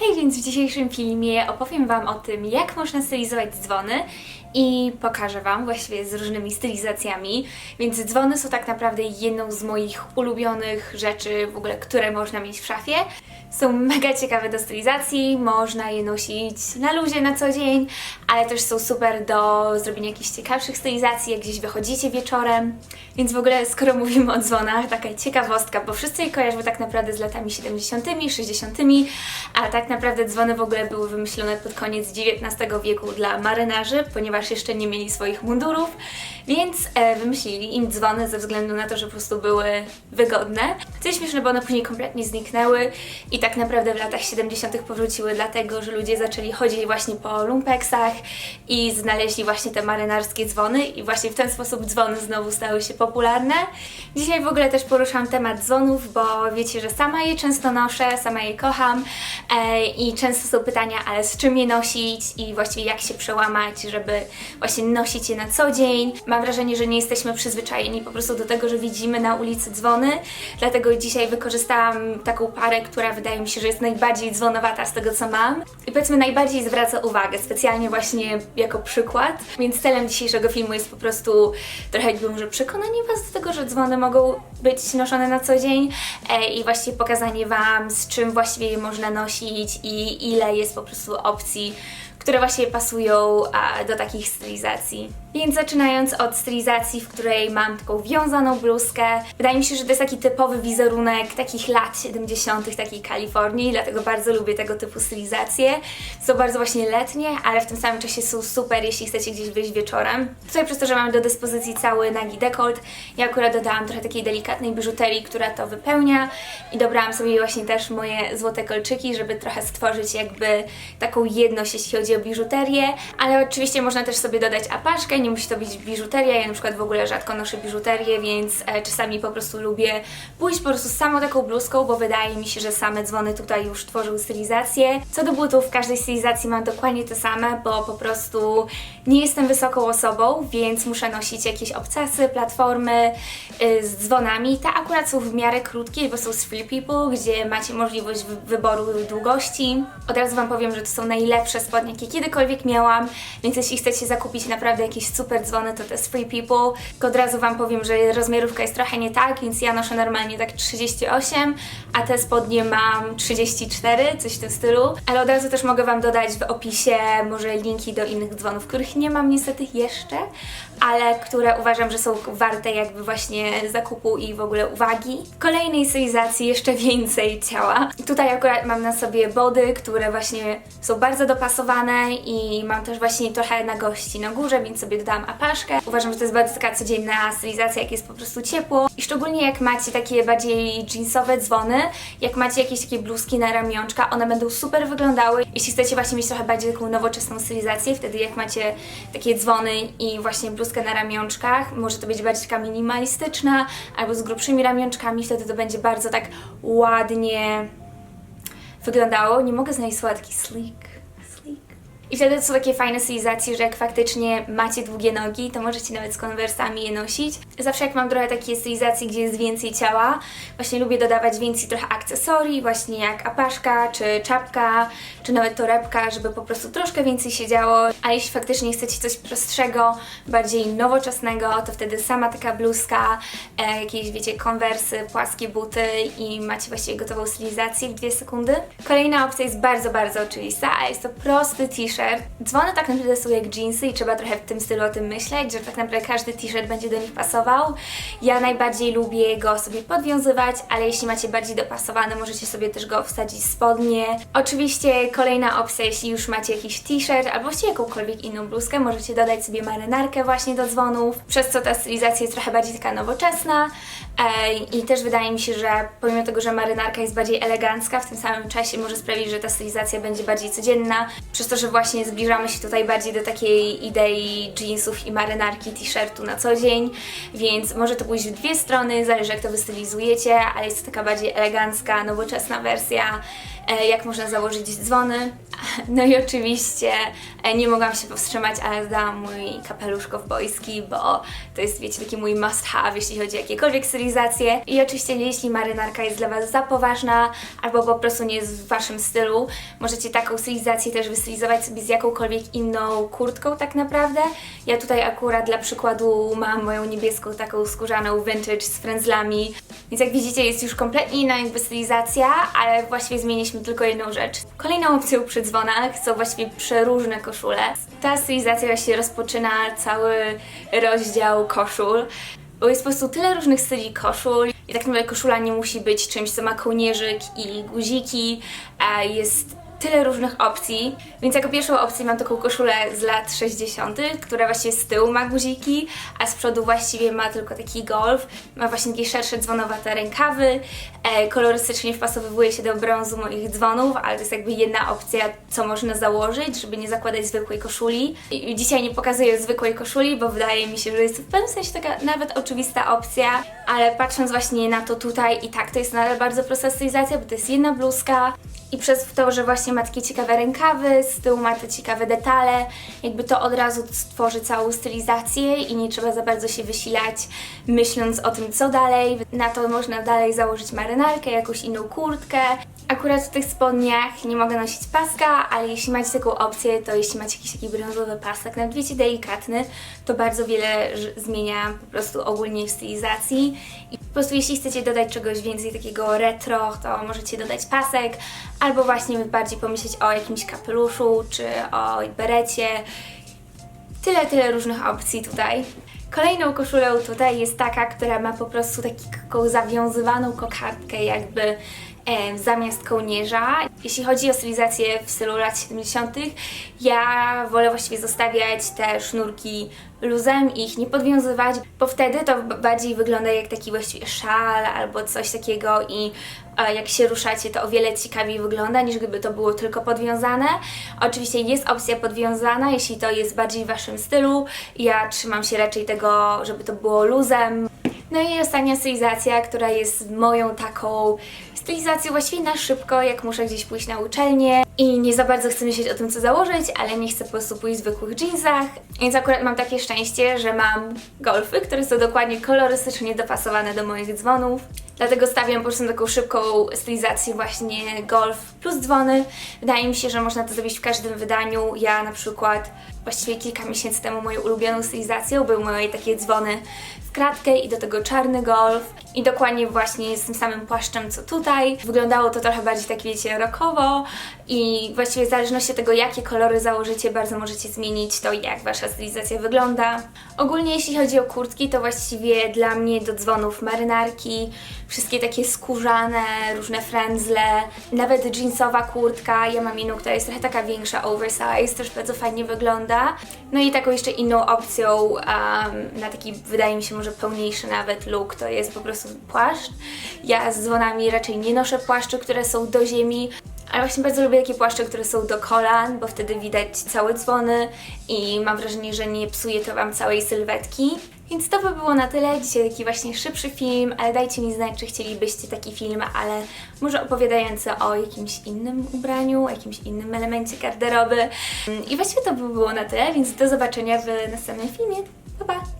Hej, więc w dzisiejszym filmie opowiem Wam o tym, jak można stylizować dzwony i pokażę Wam właściwie z różnymi stylizacjami. Więc dzwony są tak naprawdę jedną z moich ulubionych rzeczy w ogóle, które można mieć w szafie. Są mega ciekawe do stylizacji, można je nosić na luzie na co dzień, ale też są super do zrobienia jakichś ciekawszych stylizacji, jak gdzieś wychodzicie wieczorem. Więc w ogóle, skoro mówimy o dzwonach, taka ciekawostka, bo wszyscy je kojarzą tak naprawdę z latami 70., 60., a tak naprawdę dzwony w ogóle były wymyślone pod koniec XIX wieku dla marynarzy, ponieważ jeszcze nie mieli swoich mundurów, więc e, wymyślili im dzwony ze względu na to, że po prostu były wygodne. Co jest śmieszne, bo one później kompletnie zniknęły i tak naprawdę w latach 70. powróciły dlatego, że ludzie zaczęli chodzić właśnie po lumpeksach i znaleźli właśnie te marynarskie dzwony i właśnie w ten sposób dzwony znowu stały się popularne. Dzisiaj w ogóle też poruszam temat dzwonów, bo wiecie, że sama je często noszę, sama je kocham e, i często są pytania, ale z czym je nosić i właściwie jak się przełamać, żeby właśnie nosić je na co dzień. Mam wrażenie, że nie jesteśmy przyzwyczajeni po prostu do tego, że widzimy na ulicy dzwony, dlatego dzisiaj wykorzystałam taką parę, która wydaje mi się, że jest najbardziej dzwonowata z tego, co mam i powiedzmy najbardziej zwraca uwagę, specjalnie właśnie jako przykład. Więc celem dzisiejszego filmu jest po prostu trochę jakby może przekonanie Was do tego, że dzwony mogą być noszone na co dzień e, i właściwie pokazanie Wam, z czym właściwie je można nosić i ile jest po prostu opcji, które właśnie pasują a, do takich stylizacji. Więc zaczynając od stylizacji, w której mam taką wiązaną bluzkę, wydaje mi się, że to jest taki typowy wizerunek takich lat 70., takiej Kalifornii, dlatego bardzo lubię tego typu stylizacje. Są bardzo właśnie letnie, ale w tym samym czasie są super, jeśli chcecie gdzieś wyjść wieczorem. Tutaj przez to, że mam do dyspozycji cały nagi dekolt, ja akurat dodałam trochę takiej delikatnej biżuterii, która to wypełnia i dobrałam sobie właśnie też moje złote kolczyki, żeby trochę stworzyć jakby taką jedność, jeśli chodzi o biżuterię, ale oczywiście można też sobie dodać apaszkę, nie musi to być biżuteria, ja na przykład w ogóle rzadko noszę biżuterię, więc e, czasami po prostu lubię pójść po prostu z samą taką bluzką, bo wydaje mi się, że same dzwony tutaj już tworzą stylizację. Co do butów, w każdej stylizacji mam dokładnie te same, bo po prostu nie jestem wysoką osobą, więc muszę nosić jakieś obcasy, platformy y, z dzwonami. Te akurat są w miarę krótkie, bo są z Free People, gdzie macie możliwość wy- wyboru długości. Od razu Wam powiem, że to są najlepsze spodnie, jakie kiedykolwiek miałam, więc jeśli chcecie zakupić naprawdę jakieś super dzwony, to te z Free People. Tylko od razu Wam powiem, że rozmiarówka jest trochę nie tak, więc ja noszę normalnie tak 38, a te spodnie mam 34, coś w tym stylu. Ale od razu też mogę Wam dodać w opisie może linki do innych dzwonów, których nie mam niestety jeszcze, ale które uważam, że są warte jakby właśnie zakupu i w ogóle uwagi. Kolejnej stylizacji jeszcze więcej ciała. Tutaj akurat mam na sobie body, które właśnie są bardzo dopasowane i mam też właśnie trochę na gości na górze, więc sobie dodałam apaszkę. Uważam, że to jest bardzo taka codzienna stylizacja, jak jest po prostu ciepło i szczególnie jak macie takie bardziej jeansowe dzwony, jak macie jakieś takie bluzki na ramionczka, one będą super wyglądały. Jeśli chcecie właśnie mieć trochę bardziej taką nowoczesną stylizację, wtedy jak macie takie dzwony i właśnie bluzkę na ramionczkach, może to być bardziej taka minimalistyczna albo z grubszymi ramionczkami, wtedy to będzie bardzo tak ładnie wyglądało. Nie mogę znaleźć słodki sleek. I wtedy to są takie fajne stylizacje, że jak faktycznie macie długie nogi, to możecie nawet z konwersami je nosić. Zawsze jak mam trochę takiej stylizacji, gdzie jest więcej ciała, właśnie lubię dodawać więcej trochę akcesorii, właśnie jak apaszka, czy czapka, czy nawet torebka, żeby po prostu troszkę więcej się działo. A jeśli faktycznie chcecie coś prostszego, bardziej nowoczesnego, to wtedy sama taka bluzka, e, jakieś wiecie, konwersy, płaskie buty i macie właściwie gotową stylizację w dwie sekundy. Kolejna opcja jest bardzo, bardzo oczywista, a jest to prosty t-shirt. Dzwony tak naprawdę są jak jeansy i trzeba trochę w tym stylu o tym myśleć, że tak naprawdę każdy t-shirt będzie do nich pasował. Ja najbardziej lubię go sobie podwiązywać, ale jeśli macie bardziej dopasowany, możecie sobie też go wsadzić spodnie. Oczywiście kolejna opcja, jeśli już macie jakiś t-shirt albo właściwie jakąkolwiek inną bluzkę, możecie dodać sobie marynarkę właśnie do dzwonów, przez co ta stylizacja jest trochę bardziej taka nowoczesna i też wydaje mi się, że pomimo tego, że marynarka jest bardziej elegancka, w tym samym czasie może sprawić, że ta stylizacja będzie bardziej codzienna, przez to, że właśnie zbliżamy się tutaj bardziej do takiej idei jeansów i marynarki, t-shirtu na co dzień, więc może to pójść w dwie strony, zależy jak to wystylizujecie, ale jest to taka bardziej elegancka, nowoczesna wersja, e, jak można założyć dzwony. No i oczywiście e, nie mogłam się powstrzymać, ale zdałam mój kapelusz kowbojski, bo to jest, wiecie, taki mój must have, jeśli chodzi o jakiekolwiek stylizacje. I oczywiście, jeśli marynarka jest dla Was za poważna, albo po prostu nie jest w Waszym stylu, możecie taką stylizację też wystylizować sobie z jakąkolwiek inną kurtką tak naprawdę. Ja tutaj akurat dla przykładu mam moją niebieską taką skórzaną vintage z frędzlami, więc jak widzicie jest już kompletnie inna jakby stylizacja, ale właściwie zmieniliśmy tylko jedną rzecz. Kolejną opcją przy dzwonach są właściwie przeróżne koszule. Ta stylizacja właśnie rozpoczyna cały rozdział koszul, bo jest po prostu tyle różnych styli koszul i tak naprawdę koszula nie musi być czymś, co ma kołnierzyk i guziki, a jest tyle różnych opcji, więc jako pierwszą opcję mam taką koszulę z lat 60., która właśnie z tyłu ma guziki, a z przodu właściwie ma tylko taki golf. Ma właśnie takie szersze dzwonowate rękawy, e, kolorystycznie wpasowywuje się do brązu moich dzwonów, ale to jest jakby jedna opcja, co można założyć, żeby nie zakładać zwykłej koszuli. I dzisiaj nie pokazuję zwykłej koszuli, bo wydaje mi się, że jest w pewnym sensie taka nawet oczywista opcja, ale patrząc właśnie na to tutaj i tak, to jest nadal bardzo prosta stylizacja, bo to jest jedna bluzka, i przez to, że właśnie ma takie ciekawe rękawy, z tyłu ma te ciekawe detale, jakby to od razu stworzy całą stylizację i nie trzeba za bardzo się wysilać myśląc o tym, co dalej. Na to można dalej założyć marynarkę, jakąś inną kurtkę. Akurat w tych spodniach nie mogę nosić paska, ale jeśli macie taką opcję, to jeśli macie jakiś taki brązowy pasek, nawet wiecie, delikatny, to bardzo wiele zmienia po prostu ogólnie w stylizacji. I po prostu jeśli chcecie dodać czegoś więcej takiego retro, to możecie dodać pasek, albo właśnie bardziej pomyśleć o jakimś kapeluszu, czy o berecie. Tyle, tyle różnych opcji tutaj. Kolejną koszulą tutaj jest taka, która ma po prostu taką zawiązywaną kokardkę jakby zamiast kołnierza. Jeśli chodzi o stylizację w stylu lat 70., ja wolę właściwie zostawiać te sznurki luzem i ich nie podwiązywać, bo wtedy to bardziej wygląda jak taki właściwie szal albo coś takiego i e, jak się ruszacie, to o wiele ciekawiej wygląda niż gdyby to było tylko podwiązane. Oczywiście jest opcja podwiązana, jeśli to jest bardziej w Waszym stylu. Ja trzymam się raczej tego, żeby to było luzem. No i ostatnia stylizacja, która jest moją taką stylizacją właściwie na szybko, jak muszę gdzieś pójść na uczelnię i nie za bardzo chcę myśleć o tym, co założyć, ale nie chcę po prostu pójść w zwykłych jeansach. Więc akurat mam takie szczęście, że mam golfy, które są dokładnie kolorystycznie dopasowane do moich dzwonów. Dlatego stawiam po prostu taką szybką stylizację właśnie golf plus dzwony. Wydaje mi się, że można to zrobić w każdym wydaniu. Ja na przykład właściwie kilka miesięcy temu moją ulubioną stylizacją były moje takie dzwony w kratkę i do tego czarny golf i dokładnie właśnie z tym samym płaszczem co tutaj. Wyglądało to trochę bardziej tak wiecie rockowo i właściwie w zależności od tego jakie kolory założycie bardzo możecie zmienić to jak wasza stylizacja wygląda. Ogólnie jeśli chodzi o kurtki to właściwie dla mnie do dzwonów marynarki, wszystkie takie skórzane, różne frędzle, nawet jeansowa kurtka, ja mam inną, która jest trochę taka większa, oversize, też bardzo fajnie wygląda. No i taką jeszcze inną opcją um, na taki, wydaje mi się, może pełniejszy nawet look, to jest po prostu płaszcz. Ja z dzwonami raczej nie noszę płaszczy, które są do ziemi, ale właśnie bardzo lubię takie płaszcze, które są do kolan, bo wtedy widać całe dzwony i mam wrażenie, że nie psuje to Wam całej sylwetki. Więc to by było na tyle. Dzisiaj taki właśnie szybszy film, ale dajcie mi znać, czy chcielibyście taki film, ale może opowiadający o jakimś innym ubraniu, jakimś innym elemencie garderoby. I właściwie to by było na tyle, więc do zobaczenia w następnym filmie. Pa, pa!